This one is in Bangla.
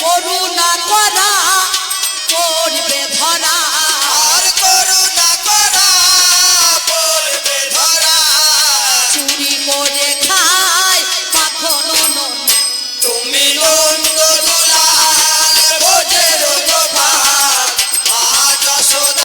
করুণা করা করবে ধরা। আর করুণা করা করবে ধরা। চুরি করে